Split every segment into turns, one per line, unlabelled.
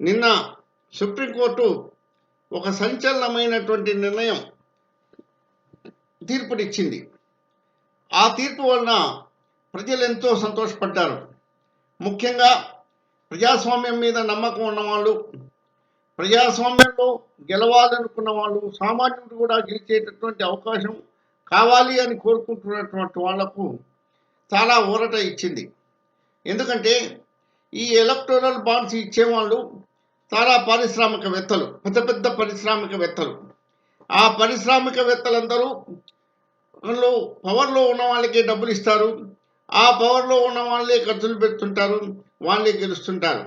నిన్న సుప్రీంకోర్టు ఒక సంచలనమైనటువంటి నిర్ణయం తీర్పునిచ్చింది. ఆ తీర్పు వలన ప్రజలు ఎంతో సంతోషపడ్డారు. ముఖ్యంగా ప్రజాస్వామ్యం మీద నమ్మకం ఉన్నవాళ్ళు ప్రజాస్వామ్యంలో గెలవాలనుకున్న వాళ్ళు సామాన్యుడు కూడా గెలిచేటటువంటి అవకాశం కావాలి అని కోరుకుంటున్నటువంటి వాళ్ళకు చాలా ఊరట ఇచ్చింది. ఎందుకంటే ఈ ఎలక్టోరల్ బాండ్స్ ఇచ్చేవాళ్ళు చాలా పారిశ్రామికవేత్తలు పెద్ద పెద్ద పారిశ్రామికవేత్తలు. ఆ పారిశ్రామికవేత్తలందరూ వాళ్ళు పవర్లో ఉన్న వాళ్ళకి డబ్బులు ఇస్తారు ఆ పవర్లో ఉన్న వాళ్ళే ఖర్చులు పెడుతుంటారు వాళ్ళే గెలుస్తుంటారు.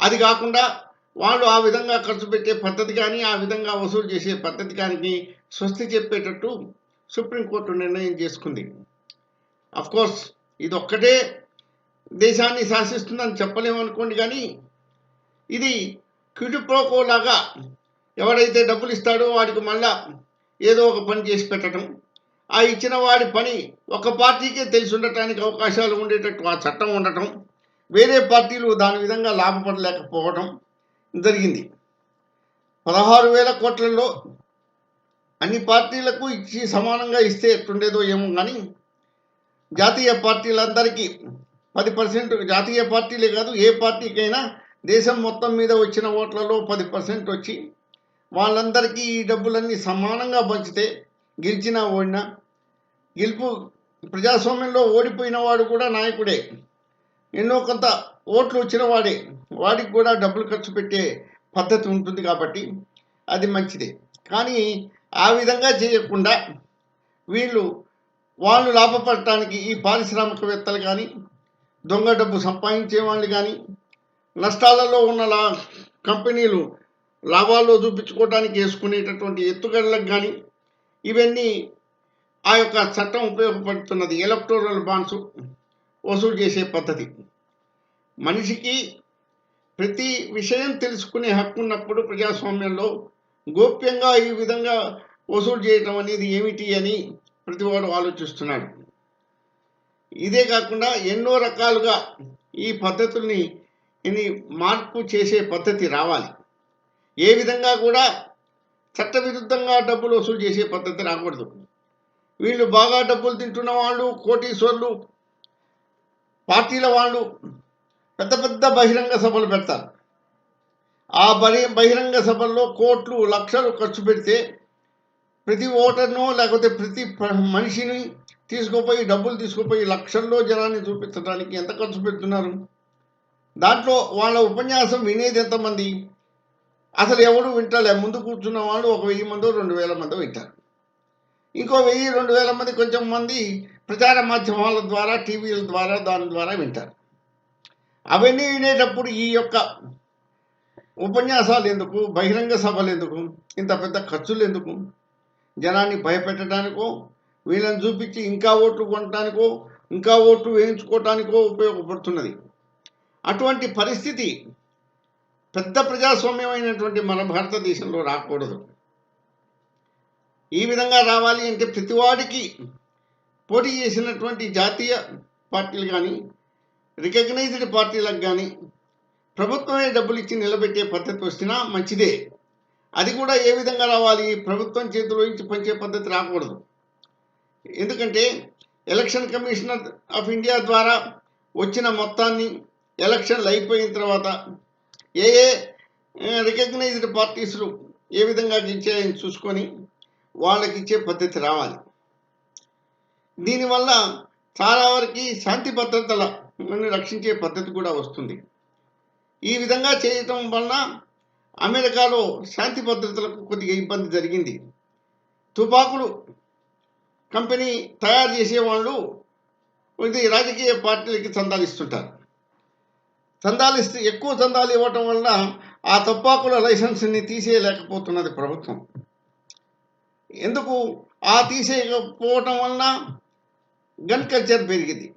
అది కాకుండా వాళ్ళు ఆ విధంగా ఖర్చు పెట్టే పద్ధతి కానీ ఆ విధంగా వసూలు చేసే పద్ధతి కానీ స్వస్తి చెప్పేటట్టు సుప్రీంకోర్టు నిర్ణయం చేసుకుంది. కోర్స్ ఇది ఒక్కటే దేశాన్ని శాసిస్తుందని చెప్పలేము అనుకోండి కానీ ఇది క్విడిప్రోకో లాగా ఎవడైతే డబ్బులు ఇస్తాడో వాడికి మళ్ళా ఏదో ఒక పని చేసి పెట్టడం ఆ ఇచ్చిన వాడి పని ఒక పార్టీకే తెలిసి ఉండటానికి అవకాశాలు ఉండేటట్టు ఆ చట్టం ఉండటం వేరే పార్టీలు దాని విధంగా లాభపడలేకపోవడం జరిగింది. పదహారు వేల కోట్లలో అన్ని పార్టీలకు ఇచ్చి సమానంగా ఇస్తే ఎట్టుండేదో ఏమో కానీ జాతీయ పార్టీలందరికీ పది పర్సెంట్ జాతీయ పార్టీలే కాదు ఏ పార్టీకైనా దేశం మొత్తం మీద వచ్చిన ఓట్లలో పది పర్సెంట్ వచ్చి వాళ్ళందరికీ ఈ డబ్బులన్నీ సమానంగా పంచితే గెలిచినా ఓడినా గెలుపు ప్రజాస్వామ్యంలో ఓడిపోయిన వాడు కూడా నాయకుడే. ఎన్నో కొంత ఓట్లు వచ్చిన వాడే. వాడికి కూడా డబ్బులు ఖర్చు పెట్టే పద్ధతి ఉంటుంది కాబట్టి అది మంచిదే. కానీ ఆ విధంగా చేయకుండా వీళ్ళు వాళ్ళు లాభపడటానికి ఈ పారిశ్రామికవేత్తలు కానీ దొంగ డబ్బు సంపాదించే వాళ్ళు కానీ నష్టాలలో ఉన్న లా కంపెనీలు లాభాల్లో చూపించుకోవడానికి వేసుకునేటటువంటి ఎత్తుగడలకు కానీ ఇవన్నీ ఆ యొక్క చట్టం ఉపయోగపడుతున్నది. ఎలక్టోరల్ బాండ్స్ వసూలు చేసే పద్ధతి. మనిషికి ప్రతి విషయం తెలుసుకునే హక్కు ఉన్నప్పుడు ప్రజాస్వామ్యంలో గోప్యంగా ఈ విధంగా వసూలు చేయటం అనేది ఏమిటి అని ప్రతివాడు ఆలోచిస్తున్నాడు. ఇదే కాకుండా ఎన్నో రకాలుగా ఈ పద్ధతుల్ని ఇని మార్పు చేసే పద్ధతి రావాలి. ఏ విధంగా కూడా చట్టవిరుద్ధంగా డబ్బులు వసూలు చేసే పద్ధతి రాకూడదు. వీళ్ళు బాగా డబ్బులు తింటున్న వాళ్ళు కోటీశ్వర్లు పార్టీల వాళ్ళు పెద్ద పెద్ద బహిరంగ సభలు పెడతారు. ఆ బహి బహిరంగ సభల్లో కోట్లు లక్షలు ఖర్చు పెడితే ప్రతి ఓటర్ను లేకపోతే ప్రతి మనిషిని తీసుకుపోయి డబ్బులు తీసుకుపోయి లక్షల్లో జనాన్ని చూపించడానికి ఎంత ఖర్చు పెడుతున్నారు? దాంట్లో వాళ్ళ ఉపన్యాసం వినేది ఎంతమంది? అసలు ఎవడు వింటలే. ముందు కూర్చున్న వాళ్ళు ఒక వెయ్యి మందో రెండు వేల మందో వింటారు. ఇంకో వెయ్యి రెండు వేల మంది కొంచెం మంది ప్రచార మాధ్యమాల ద్వారా టీవీల ద్వారా దాని ద్వారా వింటారు. అవన్నీ వినేటప్పుడు ఈ యొక్క ఉపన్యాసాలు ఎందుకు? బహిరంగ సభలు ఎందుకు? ఇంత పెద్ద ఖర్చులు ఎందుకు? జనాన్ని భయపెట్టడానికో వీళ్ళని చూపించి ఇంకా ఓట్లు కొనడానికో ఇంకా ఓట్లు వేయించుకోవటానికో ఉపయోగపడుతున్నది. అటువంటి పరిస్థితి పెద్ద ప్రజాస్వామ్యమైనటువంటి మన భారతదేశంలో రాకూడదు. ఈ విధంగా రావాలి అంటే ప్రతివాడికి పోటీ చేసినటువంటి జాతీయ పార్టీలు కానీ రికగ్నైజ్డ్ పార్టీలకు కానీ ప్రభుత్వమే డబ్బులు ఇచ్చి నిలబెట్టే పద్ధతి వచ్చినా మంచిదే. అది కూడా ఏ విధంగా రావాలి? ప్రభుత్వం చేతిలో నుంచి పంచే పద్ధతి రాకూడదు. ఎందుకంటే ఎలక్షన్ కమిషనర్ ఆఫ్ ఇండియా ద్వారా వచ్చిన మొత్తాన్ని ఎలక్షన్లు అయిపోయిన తర్వాత ఏ ఏ రికగ్నైజ్డ్ పార్టీస్లు ఏ విధంగా గెలిచాయని చూసుకొని వాళ్ళకి ఇచ్చే పద్ధతి రావాలి. దీనివల్ల చాలా వరకు శాంతి భద్రతల రక్షించే పద్ధతి కూడా వస్తుంది. ఈ విధంగా చేయటం వలన అమెరికాలో శాంతి భద్రతలకు కొద్దిగా ఇబ్బంది జరిగింది. తుపాకులు కంపెనీ తయారు చేసేవాళ్ళు ఇది రాజకీయ పార్టీలకి చందాలు ఇస్తుంటారు చందాలు ఇస్తే ఎక్కువ చందాలు ఇవ్వటం వల్ల ఆ తుపాకుల లైసెన్స్ని తీసేయలేకపోతున్నది ప్రభుత్వం. ఎందుకు? ఆ తీసేయకపోవటం వలన గన్ కల్చర్ పెరిగింది.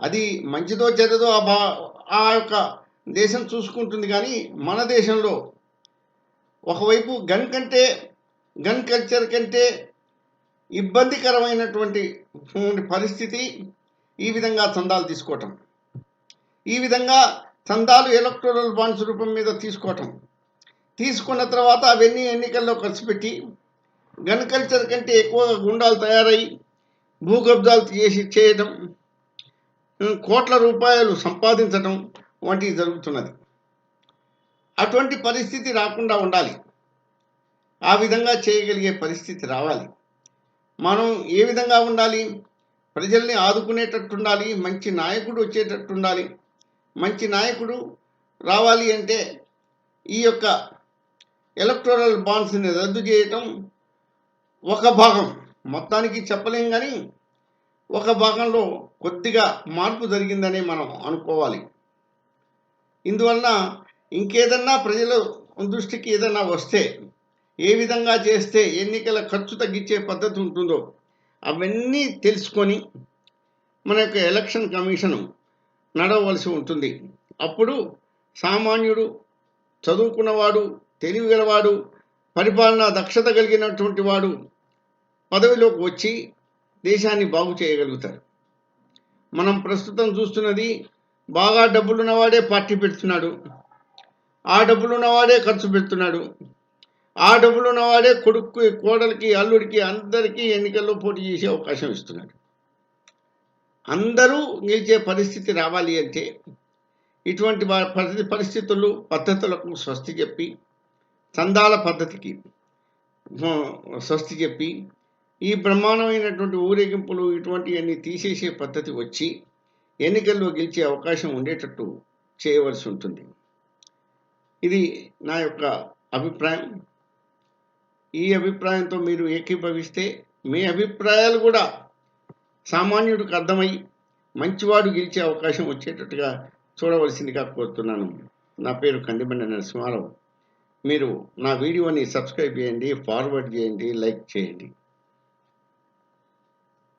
అది మంచిదో చెడ్డదో ఆ భా ఆ యొక్క దేశం చూసుకుంటుంది కానీ మన దేశంలో ఒకవైపు గన్ కంటే గన్ కల్చర్ కంటే ఇబ్బందికరమైనటువంటి పరిస్థితి ఈ విధంగా చందాలు తీసుకోవటం. ఈ విధంగా చందాలు ఎలక్టోరల్ బాండ్స్ రూపం మీద తీసుకోవటం. తీసుకున్న తర్వాత అవన్నీ ఎన్నికల్లో ఖర్చు పెట్టి గన్ కల్చర్ కంటే ఎక్కువగా గుండాలు తయారై భూకబ్జాలు చేసి చేయడం కోట్ల రూపాయలు సంపాదించడం వంటివి జరుగుతున్నది. అటువంటి పరిస్థితి రాకుండా ఉండాలి. ఆ విధంగా చేయగలిగే పరిస్థితి రావాలి. మనం ఏ విధంగా ఉండాలి? ప్రజల్ని ఆదుకునేటట్టు ఉండాలి మంచి నాయకుడు వచ్చేటట్టు ఉండాలి మంచి నాయకుడు రావాలి అంటే ఈ యొక్క ఎలక్టోరల్ బాండ్స్ని రద్దు చేయటం ఒక భాగం. మొత్తానికి చెప్పలేం కానీ ఒక భాగంలో కొద్దిగా మార్పు జరిగిందని మనం అనుకోవాలి. ఇందువలన ఇంకేదన్నా ప్రజల దృష్టికి ఏదన్నా వస్తే ఏ విధంగా చేస్తే ఎన్నికల ఖర్చు తగ్గించే పద్ధతి ఉంటుందో అవన్నీ తెలుసుకొని మన యొక్క ఎలక్షన్ కమిషన్ నడవలసి ఉంటుంది. అప్పుడు సామాన్యుడు చదువుకున్నవాడు తెలివిగలవాడు పరిపాలనా దక్షత కలిగినటువంటి వాడు పదవిలోకి వచ్చి దేశాన్ని బాగు చేయగలుగుతారు మనం ప్రస్తుతం చూస్తున్నది బాగా డబ్బులున్నవాడే పార్టీ పెడుతున్నాడు. ఆ డబ్బులున్నవాడే ఖర్చు పెడుతున్నాడు. ఆ డబ్బులున్నవాడే కొడుక్కి కోడలికి అల్లుడికి అందరికీ ఎన్నికల్లో పోటీ చేసే అవకాశం ఇస్తున్నాడు. అందరూ నిలిచే పరిస్థితి రావాలి అంటే ఇటువంటి వా- పరిస్థితి పరిస్థితులు పద్ధతులకు స్వస్తి చెప్పి చందాల పద్ధతికి స్వస్తి చెప్పి ఈ బ్రహ్మాండమైనటువంటి ఊరేగింపులు ఇటువంటివన్నీ తీసేసే పద్ధతి వచ్చి ఎన్నికల్లో గెలిచే అవకాశం ఉండేటట్టు చేయవలసి ఉంటుంది. ఇది నా యొక్క అభిప్రాయం. ఈ అభిప్రాయంతో మీరు ఏకీభవిస్తే మీ అభిప్రాయాలు కూడా సామాన్యుడికి అర్థమై మంచివాడు గెలిచే అవకాశం వచ్చేటట్టుగా చూడవలసిందిగా కోరుతున్నాను. నా పేరు కందిబండ నరసింహారావు. మీరు నా వీడియోని సబ్స్క్రైబ్ చేయండి ఫార్వర్డ్ చేయండి లైక్ చేయండి.